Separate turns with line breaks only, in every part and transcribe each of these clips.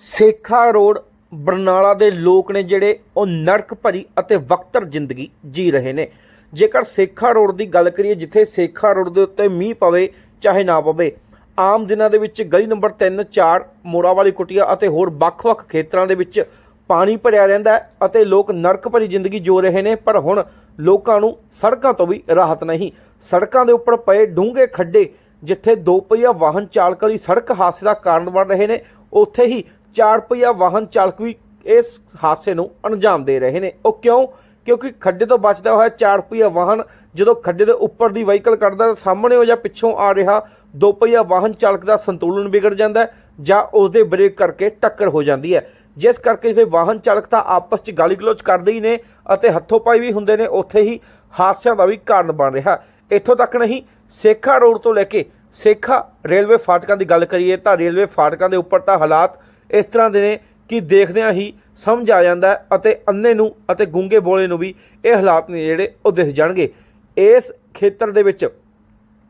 Sekha road Barnala ਦੇ ਲੋਕ ਨੇ ਜਿਹੜੇ ਉਹ ਨਰਕ ਭਰੀ ਅਤੇ ਵਕਤਰ ਜ਼ਿੰਦਗੀ ਜੀ ਰਹੇ ਨੇ। ਜੇਕਰ ਸੇਖਾ ਰੋਡ ਦੀ ਗੱਲ ਕਰੀਏ, ਜਿੱਥੇ ਸੇਖਾ ਰੋਡ ਦੇ ਉੱਤੇ ਮੀਂਹ ਪਵੇ, ਚਾਹੇ ਨਾ ਪਵੇ, ਆਮ ਦਿਨਾਂ ਦੇ ਵਿੱਚ ਗਲੀ ਨੰਬਰ 3 4 ਮੋੜਾ ਵਾਲੀ ਕੁਟੀਆ ਅਤੇ ਹੋਰ ਵੱਖ-ਵੱਖ ਖੇਤਰਾਂ ਦੇ ਵਿੱਚ ਪਾਣੀ ਭਰਿਆ ਰਹਿੰਦਾ ਅਤੇ ਲੋਕ ਨਰਕ ਭਰੀ ਜ਼ਿੰਦਗੀ ਜੋ ਰਹੇ ਨੇ, ਪਰ ਹੁਣ ਲੋਕਾਂ ਨੂੰ ਸੜਕਾਂ ਤੋਂ ਵੀ ਰਾਹਤ ਨਹੀਂ। ਸੜਕਾਂ ਦੇ ਉੱਪਰ ਪਏ ਡੂੰਘੇ ਖੱਡੇ, ਜਿੱਥੇ ਦੋ ਪਹੀਆ ਵਾਹਨ ਚਾਲਕਾਂ ਲਈ ਸੜਕ ਹਾਦਸੇ ਦਾ ਕਾਰਨ ਬਣ ਰਹੇ ਨੇ, ਉੱਥੇ ਹੀ ਚਾਰ ਪਹੀਆ ਵਾਹਨ ਚਾਲਕ ਵੀ ਇਸ ਹਾਦਸੇ ਨੂੰ ਅੰਜਾਮ ਦੇ ਰਹੇ ਨੇ। ਉਹ ਕਿਉਂ? ਕਿਉਂਕਿ ਖੱਡੇ ਤੋਂ ਬਚਦਾ ਹੋਇਆ ਚਾਰ ਪਹੀਆ ਵਾਹਨ ਜਦੋਂ ਖੱਡੇ ਦੇ ਉੱਪਰ ਦੀ ਵਹੀਕਲ ਕੱਢਦਾ ਤਾਂ ਸਾਹਮਣੇ ਹੋ ਜਾਂ ਪਿੱਛੋਂ ਆ ਰਿਹਾ ਦੋ ਪਹੀਆ ਵਾਹਨ ਚਾਲਕ ਦਾ ਸੰਤੁਲਨ ਵਿਗੜ ਜਾਂਦਾ ਹੈ ਜਾਂ ਉਸ ਦੇ ਬ੍ਰੇਕ ਕਰਕੇ ਟੱਕਰ ਹੋ ਜਾਂਦੀ ਹੈ। ਜਿਸ ਕਰਕੇ ਇਸਦੇ ਵਾਹਨ ਚਾਲਕ ਤਾਂ ਆਪਸ 'ਚ ਗਾਲੀ ਗਲੋਚ ਕਰਦੇ ਹੀ ਨੇ ਅਤੇ ਹੱਥੋਂ ਪਾਈ ਵੀ ਹੁੰਦੇ ਨੇ। ਉੱਥੇ ਹੀ ਹਾਦਸਿਆਂ ਦਾ ਵੀ ਕਾਰਨ ਬਣ ਰਿਹਾ। ਇੱਥੋਂ ਤੱਕ ਨਹੀਂ, ਸੇਖਾ ਰੋਡ ਤੋਂ ਲੈ ਕੇ ਸੇਖਾ ਰੇਲਵੇ ਫਾਟਕਾਂ ਦੀ ਗੱਲ ਕਰੀਏ ਤਾਂ ਰੇਲਵੇ ਫਾਟਕਾਂ ਦੇ ਉੱਪਰ ਤਾਂ ਹਾਲਾਤ ਇਸ ਤਰ੍ਹਾਂ ਦੇ ਨੇ ਕਿ ਦੇਖਦਿਆਂ ਹੀ ਸਮਝ ਆ ਜਾਂਦਾ ਹੈ ਅਤੇ ਅੰਨੇ ਨੂੰ ਅਤੇ ਗੂੰਗੇ ਬੋਲੇ ਨੂੰ ਵੀ ਇਹ ਹਾਲਾਤ ਨੇ ਜਿਹੜੇ ਉਹ ਦਿਸ ਜਾਣਗੇ। ਇਸ ਖੇਤਰ ਦੇ ਵਿੱਚ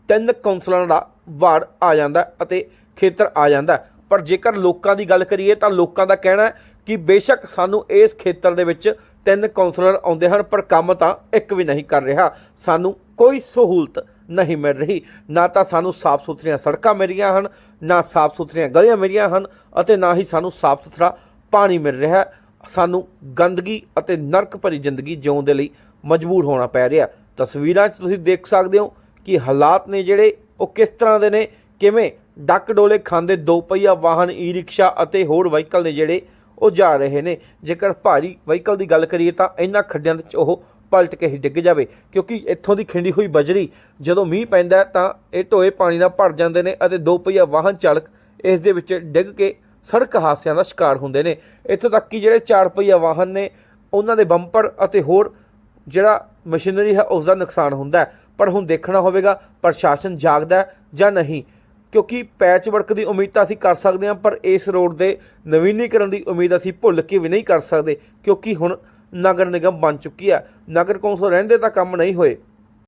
ਤਿੰਨ ਕੌਂਸਲਰਾਂ ਦਾ ਵਾਰਡ ਆ ਜਾਂਦਾ ਅਤੇ ਖੇਤਰ ਆ ਜਾਂਦਾ ਪਰ ਜੇਕਰ ਲੋਕਾਂ ਦੀ ਗੱਲ ਕਰੀਏ ਤਾਂ ਲੋਕਾਂ ਦਾ ਕਹਿਣਾ ਹੈ ਕਿ ਬੇਸ਼ੱਕ ਸਾਨੂੰ ਇਸ ਖੇਤਰ ਦੇ ਵਿੱਚ ਤਿੰਨ ਕੌਂਸਲਰ ਆਉਂਦੇ ਹਨ, ਪਰ ਕੰਮ ਤਾਂ ਇੱਕ ਵੀ ਨਹੀਂ ਕਰ ਰਿਹਾ। ਸਾਨੂੰ ਕੋਈ ਸਹੂਲਤ ਨਹੀਂ ਮਿਲ ਰਹੀ। ਨਾ ਤਾਂ ਸਾਨੂੰ ਸਾਫ਼ ਸੁਥਰੀਆਂ ਸੜਕਾਂ ਮਿਲ ਰਹੀਆਂ ਹਨ, ਨਾ ਸਾਫ਼ ਸੁਥਰੀਆਂ ਗਲੀਆਂ ਮਿਲੀਆਂ ਹਨ ਅਤੇ ਨਾ ਹੀ ਸਾਨੂੰ ਸਾਫ਼ ਸੁਥਰਾ ਪਾਣੀ ਮਿਲ ਰਿਹਾ ਹੈ। ਸਾਨੂੰ ਗੰਦਗੀ ਅਤੇ ਨਰਕ ਭਰੀ ਜ਼ਿੰਦਗੀ ਜਿਉਣ ਦੇ ਲਈ ਮਜਬੂਰ ਹੋਣਾ ਪੈ ਰਿਹਾ। ਤਸਵੀਰਾਂ 'ਚ ਤੁਸੀਂ ਦੇਖ ਸਕਦੇ ਹੋ ਕਿ ਹਾਲਾਤ ਨੇ ਜਿਹੜੇ, ਉਹ ਕਿਸ ਤਰ੍ਹਾਂ ਦੇ ਨੇ, ਕਿਵੇਂ ਡੱਕ ਡੋਲੇ ਖਾਂਦੇ ਦੋ ਪਹੀਆ ਵਾਹਨ ਈ ਰਿਕਸ਼ਾ ਅਤੇ ਹੋਰ ਵਹੀਕਲ ਨੇ ਜਿਹੜੇ, ਉਹ ਜਾ ਰਹੇ ਨੇ। ਜੇਕਰ ਭਾਰੀ ਵਹੀਕਲ ਦੀ ਗੱਲ ਕਰੀਏ ਤਾਂ ਇਹਨਾਂ ਖੱਡਿਆਂ ਦੇ ਵਿੱਚ ਉਹ ਪਲਟ ਕੇ ਹੀ ਡਿੱਗ ਜਾਵੇ, ਕਿਉਂਕਿ ਇੱਥੋਂ ਦੀ ਖਿੰਡੀ ਹੋਈ ਬਜਰੀ, ਜਦੋਂ ਮੀਂਹ ਪੈਂਦਾ ਤਾਂ ਇਹ ਢੋਏ ਪਾਣੀ ਨਾਲ ਭਰ ਜਾਂਦੇ ਨੇ ਅਤੇ ਦੋ ਪਹੀਆ ਵਾਹਨ ਚਾਲਕ ਇਸ ਦੇ ਵਿੱਚ ਡਿੱਗ ਕੇ ਸੜਕ ਹਾਦਸਿਆਂ ਦਾ ਸ਼ਿਕਾਰ ਹੁੰਦੇ ਨੇ। ਇੱਥੋਂ ਤੱਕ ਕਿ ਜਿਹੜੇ ਚਾਰ ਪਹੀਆ ਵਾਹਨ ਨੇ, ਉਹਨਾਂ ਦੇ ਬੰਪਰ ਅਤੇ ਹੋਰ ਜਿਹੜਾ ਮਸ਼ੀਨਰੀ ਹੈ ਉਸ ਦਾ ਨੁਕਸਾਨ ਹੁੰਦਾ ਹੈ। ਪਰ ਹੁਣ ਦੇਖਣਾ ਹੋਵੇਗਾ, ਪ੍ਰਸ਼ਾਸਨ ਜਾਗਦਾ ਜਾਂ ਨਹੀਂ, ਕਿਉਂਕਿ ਪੈਚ ਵਰਕ ਦੀ ਉਮੀਦ ਤਾਂ ਅਸੀਂ ਕਰ ਸਕਦੇ ਹਾਂ, ਪਰ ਇਸ ਰੋਡ ਦੇ ਨਵੀਨੀਕਰਨ ਦੀ ਉਮੀਦ ਅਸੀਂ ਭੁੱਲ ਕੇ ਵੀ ਨਹੀਂ ਕਰ ਸਕਦੇ, ਕਿਉਂਕਿ ਹੁਣ ਨਗਰ ਨਿਗਮ ਬਣ ਚੁੱਕੀ ਹੈ। ਨਗਰ ਕੌਂਸਲ ਰਹਿੰਦੇ ਤਾਂ ਕੰਮ ਨਹੀਂ ਹੋਏ।